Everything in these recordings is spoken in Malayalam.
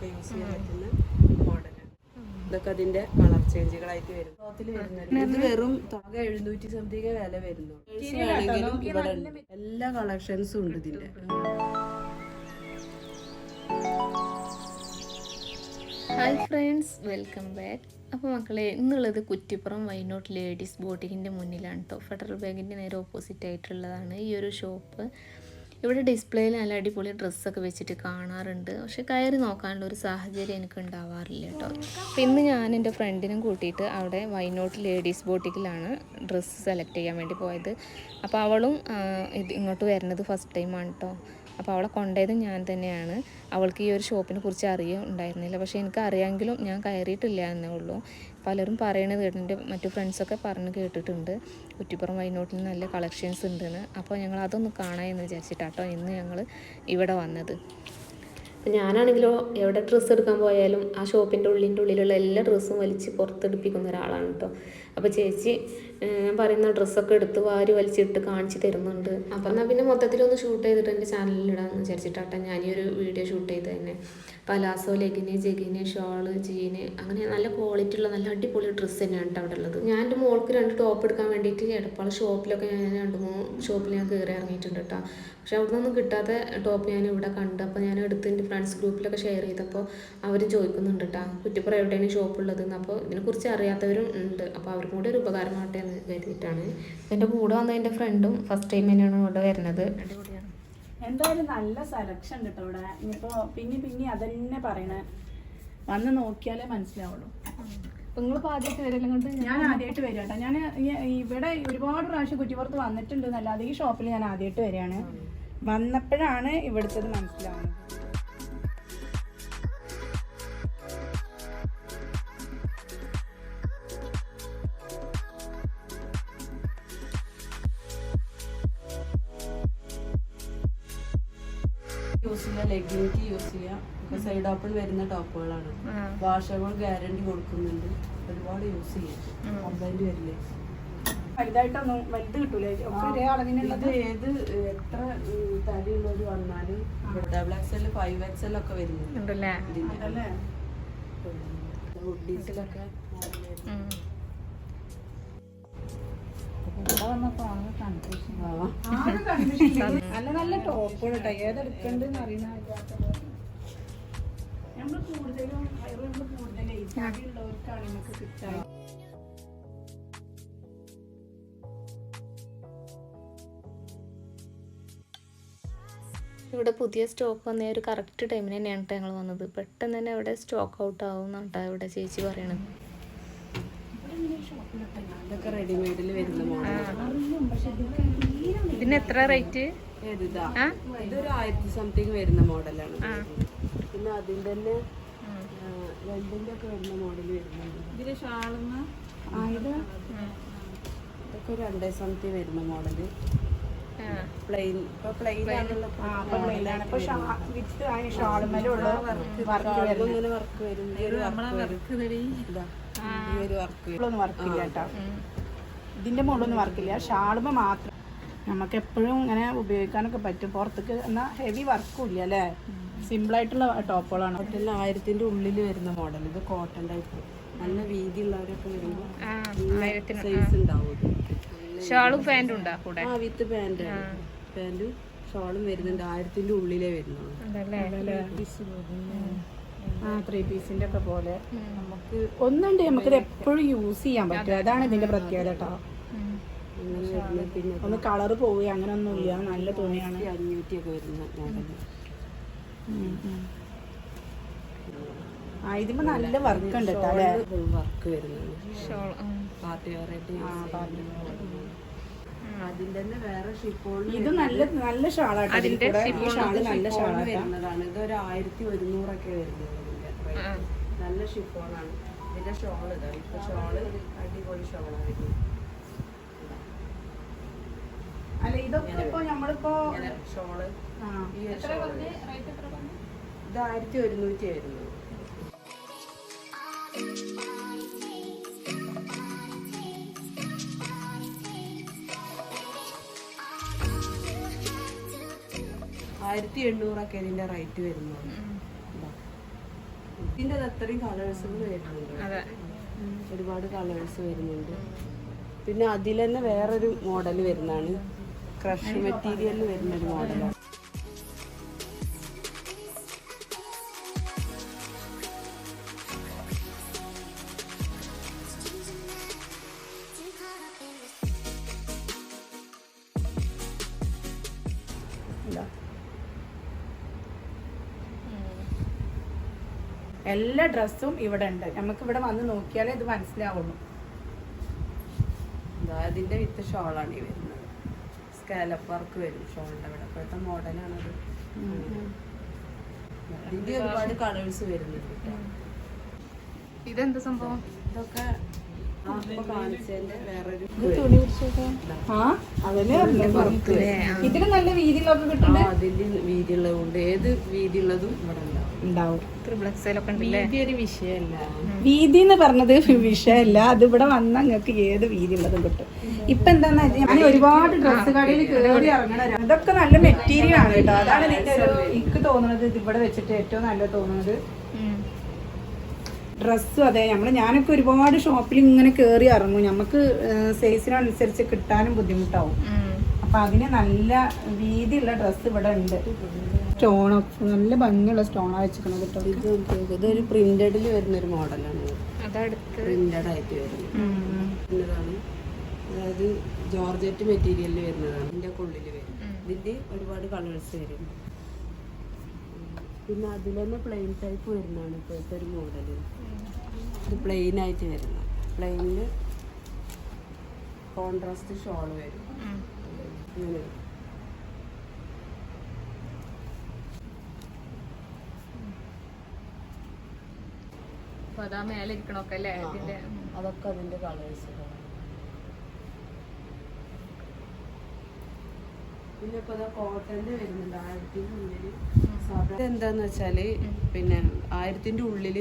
ഒക്കെ യൂസ് ചെയ്യാൻ പറ്റുന്ന മോഡലാണ് ഇതൊക്കെ അതിന്റെ കളർ ചേഞ്ചുകളായിട്ട് വരും. ഇത് വെറും തുക എഴുന്നൂറ്റി സംതിങ് വില വരുന്നു എല്ലാ കളക്ഷൻസും ഉണ്ട് ഇതിന്റെ ഹായ് ഫ്രണ്ട്സ് വെൽക്കം ബാക്ക് അപ്പോൾ മക്കളെ ഇന്നുള്ളത് കുറ്റിപ്പുറം വൈനോട്ട് ലേഡീസ് ബോട്ടിക്കിന്റെ മുന്നിലാണ് കേട്ടോ ഫെഡറൽ ബാങ്കിന്റെ നേരെ ഓപ്പോസിറ്റ് ആയിട്ടുള്ളതാണ് ഈ ഒരു ഷോപ്പ് ഇവിടെ ഡിസ്പ്ലേയിൽ നല്ല അടിപൊളി ഡ്രസ്സൊക്കെ വെച്ചിട്ട് കാണാറുണ്ട്. പക്ഷെ കയറി നോക്കാനുള്ള ഒരു സാഹചര്യം എനിക്ക് ഉണ്ടാവാറില്ല കേട്ടോ. അപ്പം ഇന്ന് ഞാൻ എന്റെ ഫ്രണ്ടിനും കൂട്ടിയിട്ട് അവിടെ വൈനോട്ട് ലേഡീസ് ബോട്ടിക്കിലാണ് ഡ്രസ്സ് സെലക്ട് ചെയ്യാൻ വേണ്ടി പോയത്. അപ്പോൾ അവളും ഇത് ഇങ്ങോട്ട് വരുന്നത് ഫസ്റ്റ് ടൈമാണ് കേട്ടോ. അപ്പോൾ അവളെ കൊണ്ടുപോയത് ഞാൻ തന്നെയാണ്. അവൾക്ക് ഈ ഒരു ഷോപ്പിനെ കുറിച്ച് അറിയുണ്ടായിരുന്നില്ല പക്ഷേ എനിക്ക് അറിയാമെങ്കിലും ഞാൻ കയറിയിട്ടില്ല എന്നേ ഉള്ളൂ. പലരും പറയണത് കേട്ടിട്ട് എന്റെ മറ്റു ഫ്രണ്ട്സൊക്കെ പറഞ്ഞ് കേട്ടിട്ടുണ്ട്. കുറ്റിപ്പുറം വൈനോട്ടിൽ നല്ല കളക്ഷൻസ് ഉണ്ടെന്ന്. അപ്പോൾ ഞങ്ങൾ അതൊന്ന് കാണാം എന്ന് വിചാരിച്ചിട്ടാട്ടോ ഇന്ന് ഞങ്ങൾ ഇവിടെ വന്നത്. ഞാനാണെങ്കിലോ എവിടെ ഡ്രസ്സ് എടുക്കാൻ പോയാലും ആ ഷോപ്പിന്റെ ഉള്ളിന്റെ ഉള്ളിലുള്ള എല്ലാ ഡ്രസ്സും വലിച്ച് പുറത്തെടുപ്പിക്കുന്ന ഒരാളാണ് കേട്ടോ അപ്പോൾ ചേച്ചി ഞാൻ പറയുന്ന ഡ്രസ്സൊക്കെ എടുത്ത് വാരി വലിച്ചിട്ട് കാണിച്ച് തരുന്നുണ്ട്. അപ്പം എന്നാൽ പിന്നെ മൊത്തത്തിലൊന്ന് ഷൂട്ട് ചെയ്തിട്ട് എന്റെ ചാനലിൽ ഇടാമെന്ന് വിചാരിച്ചിട്ടാട്ടെ ഞാൻ ഈ ഒരു വീഡിയോ ഷൂട്ട് ചെയ്ത് തന്നെ. പലാസോ ലെഗിന് ജെഗിന് ഷോൾ ജീന് അങ്ങനെ നല്ല ക്വാളിറ്റി ഉള്ള നല്ല അടിപൊളി ഡ്രസ്സ് തന്നെയാണ് കേട്ടോ അവിടെ ഉള്ളത്. ഞാൻ എന്റെ മോൾക്ക് രണ്ട് ടോപ്പ് എടുക്കാൻ വേണ്ടിയിട്ട് എടപ്പാള ഷോപ്പിലൊക്കെ ഞാൻ രണ്ട് മൂന്ന് ഷോപ്പിൽ ഞാൻ കയറി ഇറങ്ങിയിട്ടുണ്ട് കേട്ടോ പക്ഷെ അവിടെ നിന്നൊന്നും കിട്ടാത്ത ടോപ്പ് ഞാൻ ഇവിടെ കണ്ടു അപ്പോൾ ഞാൻ എടുത്ത് എന്റെ ഫ്രണ്ട്സ് ഗ്രൂപ്പിലൊക്കെ ഷെയർ ചെയ്തപ്പോൾ അവർ ചോദിക്കുന്നുണ്ട് കേട്ടോ കുറ്റിപ്പുറം എവിടെയാണ് ഷോപ്പ് ഉള്ളത്? അപ്പോൾ ഇതിനെക്കുറിച്ച് അറിയാത്തവരും ഉണ്ട്. അപ്പോൾ അവർക്കും കൂടി ഒരു ഉപകാരമാകട്ടെ എന്ന് കരുതിയിട്ടാണ്. എന്റെ കൂടെ വന്ന എന്റെ ഫ്രണ്ടും ഫസ്റ്റ് ടൈം തന്നെയാണ് ഇവിടെ വരുന്നത്. അടിപൊളിയാണ്. എന്തായാലും നല്ല സെലക്ഷൻ ഉണ്ട് കേട്ടോ ഇവിടെ. ഇനിയിപ്പോ പിന്നെ പിന്നെ അതന്നെ പറയണേ. വന്ന് നോക്കിയാലേ മനസ്സിലാവുള്ളൂ. അപ്പോൾ നിങ്ങൾ ആദ്യമായിട്ട് വരെല്ലാം കൊണ്ട് ഞാൻ ആദ്യമായിട്ട് വരിക കേട്ടോ. ഞാൻ ഇവിടെ ഒരുപാട് പ്രാവശ്യം കുറ്റിപ്പുറത്ത് വന്നിട്ടുണ്ട് എന്നല്ലാതെ ഈ ഷോപ്പിൽ ഞാൻ ആദ്യമായിട്ട് വരികയാണ്. വന്നപ്പോഴാണ് ഇവിടുത്തത് മനസ്സിലാവുന്നത്. സൈഡ് ഓപ്പൺ വരുന്ന ടോപ്പുകളാണ് വാഷബിൾ ഗ്യാരണ്ടി കൊടുക്കുന്നുണ്ട്. ഒരുപാട് യൂസ് ചെയ്യും കംപ്ലൈന്റ് വരില്ലേ? വലുതായിട്ടൊന്നും വലുത് കിട്ടൂലേ. ഒക്കെ ഒരേ അളവിനുള്ളത്? ഏത് എത്ര തടിയുള്ളവർ വന്നാലും ഡബിൾ ഫൈവ് ഒക്കെ വരുന്നുണ്ട്. ഹുഡീസിലൊക്കെ നല്ല നല്ല ടോപ്പുകൾ കേട്ടോ ഏതെടുക്കണ്ടെന്ന് അറിയുന്ന നമ്മൾ കൂടുതലും നമ്മൾ കൂടുതൽ ഉള്ളവർക്കാണ് നമുക്ക് കിട്ടുക ഇവിടെ പുതിയ സ്റ്റോക്ക് വന്ന ഒരു കറക്റ്റ് ടൈമിന് തന്നെയാണ് കേട്ടോ ഞങ്ങൾ വന്നത്. പെട്ടെന്ന് തന്നെ ഇവിടെ സ്റ്റോക്ക് ഔട്ട് ആവും എന്നാണ് കേട്ടോ ഇവിടെ ചേച്ചി പറയണത്. ഇതിന് എത്ര റേറ്റ്? ഇതൊരു ആയിരത്തി സംതിങ് വരുന്ന മോഡലാണ്. പിന്നെ അതിന്റെ തന്നെ രണ്ടിന്റെ ഒക്കെ വരുന്ന മോഡൽ വരുന്നുണ്ട്. ഷാളുന്ന ഇതൊക്കെ രണ്ടേ സമയത്ത് വരുന്ന മോഡൽ പ്ലെയിൻ ഇപ്പൊ പ്ലെയിൻ ഇങ്ങനെ വർക്ക് വരും. ഈ ഒരു വർക്ക് വരും. വർക്ക് കേട്ടോ. ഇതിന്റെ മുകളിലൊന്നും വർക്കില്ല ഷാളുമ മാത്രം. നമുക്ക് എപ്പോഴും ഇങ്ങനെ ഉപയോഗിക്കാനൊക്കെ പറ്റും. പുറത്തേക്ക് എന്നാ ഹെവി വർക്കും ഇല്ല അല്ലേ? സിമ്പിൾ ആയിട്ടുള്ള ടോപ്പുകളാണ്. കോട്ടൺ ആയിരത്തിന്റെ ഉള്ളിൽ വരുന്ന മോഡൽ ഇത് കോട്ടൺ ടൈപ്പ് നല്ല വീതിയുള്ളവരൊക്കെ വരുമ്പോൾ സൈസ് ഉണ്ടാവും. ഷാളും പാന്റും ഉണ്ടാ കൂടെ? ആ വിത്ത് പാന്റ് പാന്റ് ഷോളും വരുന്നുണ്ട്. ആയിരത്തിന്റെ ഉള്ളിലേ വരുന്നുള്ളൂ. ആ ത്രീ പീസിന്റെ ഒക്കെ പോലെ. നമുക്ക് ഒന്നുണ്ട്. നമുക്കിത് എപ്പോഴും യൂസ് ചെയ്യാൻ പറ്റും. അതാണ് ഇതിന്റെ പ്രത്യേകത കേട്ടോ. പിന്നെ ഒന്ന് കളർ പോവുക അങ്ങനെ ഒന്നും ഇല്ല നല്ല തുണിയാണ്. അഞ്ഞൂറ്റി ഒക്കെ വരുന്ന മോഡൽ ഉം, ഉം. ആ ഇതിപ്പോ നല്ല വർക്ക് ഉണ്ട് വർക്ക് വരുന്നത് പാർട്ടി വെറൈറ്റി അതിന്റെ തന്നെ വേറെ ഷിപ്പോൺ ഇത് നല്ല നല്ല ഷാളാട്ടോ ഈ ഷാൾ നല്ല ഷാളാട്ടോ വരുന്നതാണ്. ഇത് ഒരു ആയിരത്തി ഒരുന്നൂറൊക്കെ വരുന്നത്. നല്ല ഷിഫോണാണ് ഇതിന്റെ ഷോൾ ഇതാണ് ഇപ്പൊ ഷോൾ അടിപൊളി ഷോളാണ് വരുന്നത്. അല്ല ഇതൊക്കെ ഇപ്പൊ നമ്മളിപ്പോ ഷോൾ. ഇത് ആയിരത്തി ഒരുന്നൂറ്റി ആയിരുന്നു. ആയിരത്തി എണ്ണൂറൊക്കെ ഇതിന്റെ റേറ്റ് വരുന്നത് ഇതിന്റെ അത്രയും കളേഴ്സുകൾ വരുന്നുണ്ട്. അതെ. ഒരുപാട് കളേഴ്സ് വരുന്നുണ്ട്. പിന്നെ അതിൽ തന്നെ വേറൊരു മോഡൽ വരുന്നതാണ്. ക്രഷ് മെറ്റീരിയലിൽ വരുന്ന ഒരു മോഡലാണ്. എല്ലാ ഡ്രസ്സും ഇവിടെ ഉണ്ട്. നമുക്ക് ഇവിടെ വന്ന് നോക്കിയാലേ ഇത് മനസ്സിലാവുള്ളൂ. അതിന്റെ വിത്ത് ഷോളാണ് ഈ വരുന്നത് സ്കാലപ്പ് വർക്ക് വരും ഷോളിന്റെ അവിടെ. ഇപ്പോഴത്തെ മോഡലാണത് ഒരുപാട് കളേഴ്സ് വരുന്നുണ്ട് ഇതെന്ത് സംഭവം? ഇതൊക്കെ. ഇതിന് നല്ല ആ കിട്ടുന്നുണ്ട്? അതിന്റെ വീതിയുള്ളതുകൊണ്ട് ഏത് വീതിയുള്ളതും ഇവിടെ ഉണ്ടാവും ഉണ്ടാവും. വീതി എന്ന് പറഞ്ഞത് വിഷയമല്ല അത് ഇവിടെ വന്ന നിങ്ങൾക്ക് ഏത് വീതി ഉള്ളതും കിട്ടും. ഇപ്പൊ എന്താന്ന് വെച്ചാൽ ഞാൻ ഒരുപാട് ഡ്രസ്സ് കടയിൽ കയറി ഇറങ്ങണ അതൊക്കെ ഇതൊക്കെ നല്ല മെറ്റീരിയൽ ആണ് കേട്ടോ. അതാണ് ഇതിന്റെ ഒരു എനിക്ക് തോന്നുന്നത് ഇത് ഇവിടെ വെച്ചിട്ട് ഏറ്റവും നല്ല തോന്നുന്നത് ഡ്രസ്സും അതെ. നമ്മൾ ഞാനൊക്കെ ഒരുപാട് ഷോപ്പിൽ ഇങ്ങനെ കയറി ഇറങ്ങും. നമുക്ക് സൈസിനനുസരിച്ച് കിട്ടാനും ബുദ്ധിമുട്ടാവും. അപ്പൊ അതിന് നല്ല വീതിയുള്ള ഡ്രസ്സ് ഇവിടെ ഉണ്ട്. സ്റ്റോണൊക്കെ നല്ല ഭംഗിയുള്ള സ്റ്റോൺ വെച്ചിരിക്കുന്നത് കേട്ടോ. ഇതൊരു പ്രിന്റഡിൽ വരുന്ന ഒരു മോഡലാണ്. പ്രിന്റഡ് ആയിട്ട് വരുന്നത്. അതായത് ജോർജറ്റ് മെറ്റീരിയലിൽ വരുന്നതാണ്. ഇതിന്റെ ഉള്ളിൽ വരും. ഇതിന്റെ ഒരുപാട് കളേഴ്സ് വരും. പിന്നെ അതിൽ തന്നെ പ്ലെയിൻ ടൈപ്പ് വരുന്നതാണ് ഇപ്പോഴത്തെ ഒരു മോഡൽ ഇത് പ്ലെയിൻ ആയിട്ട് വരുന്ന പ്ലെയിനിൽ കോൺട്രാസ്റ്റ് ഷോൾ വരും. ഇങ്ങനെ വരും. അപ്പൊ അതാ മേലെ ഇരിക്കണൊക്കെ അല്ലേ ഇതിന്റെ അതൊക്കെ അതിന്റെ കളേഴ്സ് പിന്നെ ഇപ്പൊ കോട്ടന്റെ വരുന്നുണ്ട്. ആയിരത്തിന്റെ ഉള്ളിൽ സാധാ എന്താന്ന് വെച്ചാൽ പിന്നെ ആയിരത്തിന്റെ ഉള്ളിൽ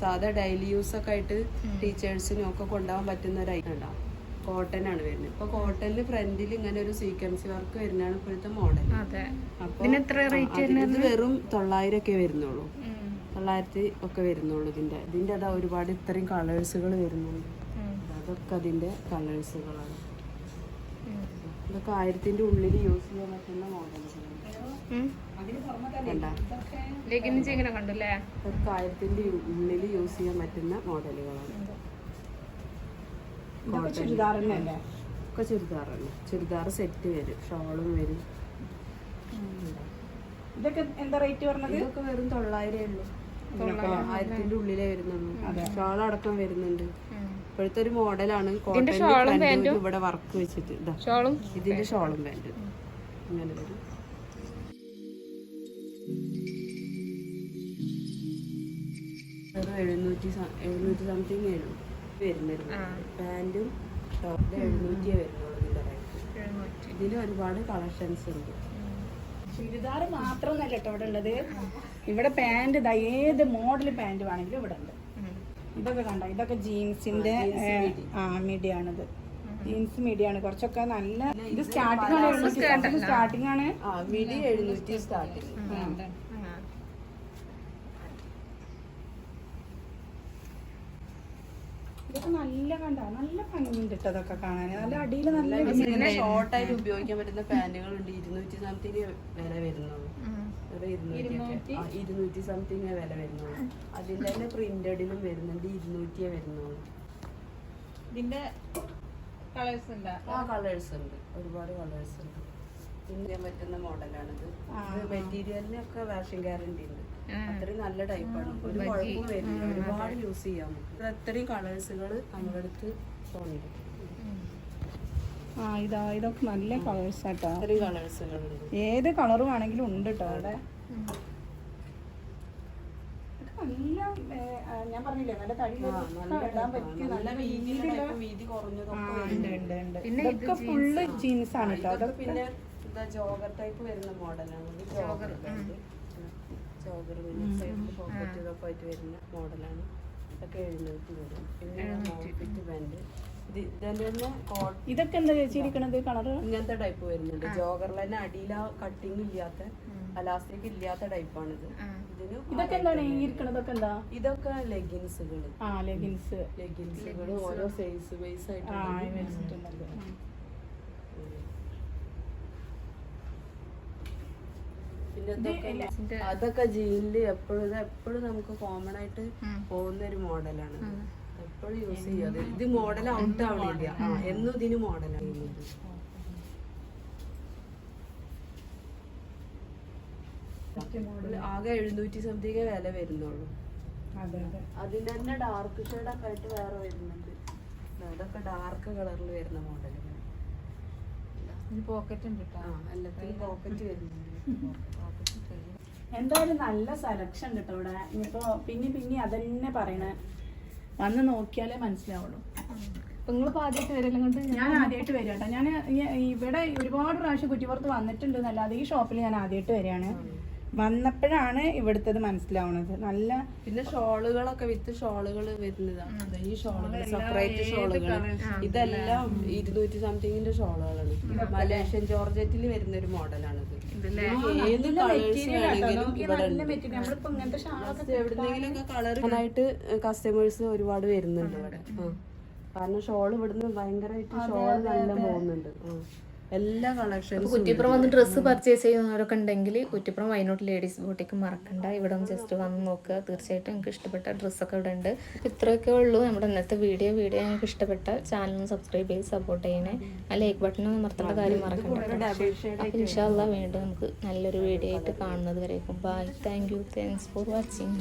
സാധാ ഡെയിലി യൂസ് ഒക്കെ ആയിട്ട് ടീച്ചേഴ്സിനും ഒക്കെ കൊണ്ടുപോകാൻ പറ്റുന്ന ഒരു ഐറ്റം ഉണ്ടാവും കോട്ടൺ ആണ് വരുന്നത്. ഇപ്പൊ കോട്ടണിൽ ഫ്രണ്ടിൽ ഇങ്ങനെ ഒരു സീക്വൻസി വർക്ക് വരുന്നതാണ് ഇപ്പോഴത്തെ മോഡൽ അപ്പൊ ഇത് വെറും തൊള്ളായിരം ഒക്കെ വരുന്നുള്ളൂ. തൊള്ളായിരത്തി ഒക്കെ വരുന്നുള്ളൂ ഇതിന്റെ ഇതിന്റെ അതാ ഒരുപാട് ഇത്രയും കളേഴ്സുകൾ വരുന്നുണ്ട്. അതൊക്കെ അതിന്റെ കളേഴ്സുകളാണ് ഇതൊക്കെ ആയിരത്തിന്റെ ഉള്ളിൽ യൂസ് ചെയ്യാൻ പറ്റുന്ന ഇങ്ങനെ കണ്ടല്ലേ? ഇതൊക്കെ ഉള്ളിൽ യൂസ് ചെയ്യാൻ പറ്റുന്ന മോഡലുകളാണ് ചുരിദാർ ഒക്കെ ചുരിദാറാണ് ചുരിദാർ സെറ്റ് വരും. ഷോളും വരും. ഇതൊക്കെ എന്താ റേറ്റ് പറഞ്ഞത്? ഇതൊക്കെ വെറും തൊള്ളായിരേ ഉള്ളൂ. ആയിരത്തിന്റെ ഉള്ളിലേ വരുന്നുള്ളൂ. ഷോൾ അടക്കം വരുന്നുണ്ട്. ഇപ്പോഴത്തെ ഒരു മോഡലാണ് കോട്ടൺ ഇവിടെ വർക്ക് വെച്ചിട്ട്. ഇതാ. ഇതിന്റെ ഷോളും വേണ്ട അങ്ങനെ വരും. വെറും എഴുന്നൂറ്റി സം- എഴുന്നൂറ്റി സംതിങ് വരും വരുന്നത് പാന്റും ടോപ്പ് എഴുന്നൂറ്റിയേ വരുന്നുള്ളൂ ഇതിന്റെ റേറ്റ് ഇതിൽ ഒരുപാട് കളക്ഷൻസ് ഉണ്ട്. ചുരിദാർ മാത്രമൊന്നല്ല കേട്ടോ ഇവിടെ ഉള്ളത്. ഇവിടെ പാന്റ് ഇതാ ഏത് മോഡൽ പാന്റ് വേണമെങ്കിലും ഇവിടെ ഉണ്ട്. ഇതൊക്കെ കണ്ട? ഇതൊക്കെ ജീൻസിന്റെ ആ മീഡിയാണിത് ജീൻസ് മീഡിയാണ് കുറച്ചൊക്കെ നല്ല ഇത് സ്റ്റാർട്ടിംഗ് ആണ് സ്റ്റാർട്ടിംഗ് ആണ്. എഴുന്നൂറ്റി സ്റ്റാർട്ടിങ് ഇതൊക്കെ നല്ല കണ്ട നല്ല ഭംഗിയുണ്ട് കേട്ടോ അതൊക്കെ കാണാൻ. നല്ല അടിയിൽ നല്ല ഷോർട്ടായിട്ട് ഷോർട്ട് ഉപയോഗിക്കാൻ പറ്റുന്ന പാന്റുകൾ ഉണ്ട് ഇരുന്നൂറ്റി സംതിങ് വില വരുന്നുള്ളൂ. ഇരുന്നൂറ്റി സംതിങ് വില വരുന്നുള്ളൂ അതിന്റെ തന്നെ പ്രിന്റഡിലും വരുന്നുണ്ട് ഇരുന്നൂറ്റിയേ വരുന്നുള്ളൂ ഇതിന്റെ കളേഴ്സ് ഉണ്ട് ആ കളേഴ്സ് ഉണ്ട്. ഒരുപാട് കളേഴ്സ് ഉണ്ട്. ചെയ്യാൻ പറ്റുന്ന മോഡലാണിത്. ഇത് മെറ്റീരിയലിനൊക്കെ വാഷിംഗ് ഗ്യാരണ്ടി ഉണ്ട്. അത്രയും നല്ല ടൈപ്പാണ് ഒരു കുഴപ്പവും വരില്ല ഒരുപാട് യൂസ് ചെയ്യാൻ പറ്റും. അത്രയും കളേഴ്സുകൾ നമ്മുടെ അടുത്ത് ഉണ്ട് ആ ഇതാ ഇതൊക്കെ നല്ല കളേഴ്സ് ആട്ടോ. ഏത് കളർ വേണമെങ്കിലും ഉണ്ട് കേട്ടോ അവിടെ. നല്ല ഞാൻ പറഞ്ഞില്ലേ നല്ല തടി ഇടാൻ പറ്റിയ നല്ല വീതിയുള്ള type, വീതി കുറഞ്ഞതൊക്കെ ഉണ്ട് ഉണ്ട് ഉണ്ട്. ഇതൊക്കെ ഫുള്ള് ജീൻസ് ആണ് കേട്ടോ പിന്നെ ജോഗർ ടൈപ്പ് വരുന്ന മോഡലാണ്. ജോഗർ ജോഗർ സൈഡിൽ പോക്കറ്റ് ഇതൊക്കെ ആയിട്ട് വരുന്ന മോഡലാണ്. ഇതൊക്കെ എഴുന്നൂറ്റി വരും പിന്നെ ഇതൊക്കെ എന്താ ചേച്ചിരിക്കണത് കളറ് ഇങ്ങനത്തെ ടൈപ്പ് വരുന്നുണ്ട്. ജോഗറിലെ അടിയില കട്ടിങ് ഇല്ലാത്ത അലാസ്റ്റിക് ഇല്ലാത്ത ടൈപ്പാണിത് ഇതൊക്കെ എന്താണ്? ഇരിക്കണതൊക്കെ എന്താ? ഇതൊക്കെ ലെഗിൻസുകൾ ആ ലെഗിൻസ് ലെഗിൻസുകൾ ഓരോ സൈസ് വൈസ് ആയിട്ട് അതൊക്കെ ജീനിൽ എപ്പോഴും എപ്പോഴും നമുക്ക് കോമൺ ആയിട്ട് പോകുന്ന ഒരു മോഡലാണ് എപ്പോഴും യൂസ് ചെയ്യാതെ ഇത് മോഡൽ ഔട്ട് ആവണില്ല. എന്നും ഇതിന് മോഡലാണ് ആകെ എഴുന്നൂറ്റി സംതിങ് വില വരുന്നുള്ളൂ. അതെ അതെ. അതിന് തന്നെ ഡാർക്ക് ഷെയ്ഡൊക്കെ ആയിട്ട് വേറെ വരുന്നുണ്ട്. അതൊക്കെ ഡാർക്ക് കളറിൽ വരുന്ന മോഡലുകൾ പോക്കറ്റ് ഉണ്ട് പോക്കറ്റ് വരുന്നുണ്ട്. എന്തായാലും നല്ല സെലക്ഷൻ കിട്ടും കേട്ടോ ഇവിടെ. ഇനിയിപ്പോ പിന്നെ പിന്നെ അതന്നെ പറയണേ. വന്ന് നോക്കിയാലേ മനസ്സിലാവുള്ളൂ. നിങ്ങളിപ്പോ ആദ്യമായിട്ട് വരലും കൊണ്ട് ഞാൻ ആദ്യമായിട്ട് വരിക കേട്ടോ. ഞാൻ ഇവിടെ ഒരുപാട് പ്രാവശ്യം കുറ്റിപ്പുറത്ത് വന്നിട്ടുണ്ട് എന്നല്ലാതെ ഈ ഷോപ്പിൽ ഞാൻ ആദ്യമായിട്ട് വരികയാണ്. വന്നപ്പോഴാണ് ഇവിടുത്തത് മനസ്സിലാവുന്നത് നല്ല പിന്നെ ഷോളുകളൊക്കെ വിത്ത് ഷോളുകൾ വരുന്നതാണ് ഈ ഷോളുകൾ സെപ്പറേറ്റ് ഷോളുകൾ ഇതെല്ലാം ഇരുന്നൂറ്റി സംതിങ്ങിന്റെ ഷോളുകളാണ്. മലേഷ്യൻ ജോർജറ്റിൽ വരുന്ന ഒരു മോഡലാണിത് കളറിനായിട്ട് കസ്റ്റമേഴ്സ് ഒരുപാട് വരുന്നുണ്ട് ഇവിടെ. കാരണം ഷോൾ ഇവിടുന്ന് ഭയങ്കരമായിട്ട് ഷോൾ നല്ല പോകുന്നുണ്ട്. ആ. എല്ലാ കളക്ഷൻസും കുറ്റിപ്പുറം വന്ന് ഡ്രസ്സ് പർച്ചേസ് ചെയ്യുന്നവരൊക്കെ ഉണ്ടെങ്കിൽ കുറ്റിപ്പുറം വയനാട് ലേഡീസ് ബോട്ടിക്ക് മറക്കണ്ട. ഇവിടെ ജസ്റ്റ് വന്ന് നോക്കുക. തീർച്ചയായിട്ടും നിങ്ങൾക്ക് ഇഷ്ടപ്പെട്ട ഡ്രസ്സൊക്കെ ഇവിടെ ഉണ്ട്. ഇത്രയൊക്കെ ഉള്ളൂ. നമ്മുടെ ഇന്നത്തെ വീഡിയോ വീഡിയോ ഞങ്ങൾക്ക് ഇഷ്ടപ്പെട്ട ചാനൽ സബ്സ്ക്രൈബ് ചെയ്ത് സപ്പോർട്ട് ചെയ്യണേ. ആ ലൈക്ക് ബട്ടൺ നിർത്തേണ്ട കാര്യം മറക്കണ്ട ഇൻഷാല്ല വീണ്ടും നമുക്ക് നല്ലൊരു വീഡിയോ ആയിട്ട് കാണുന്നത് വരേക്കും. Bye thank you thanks for watching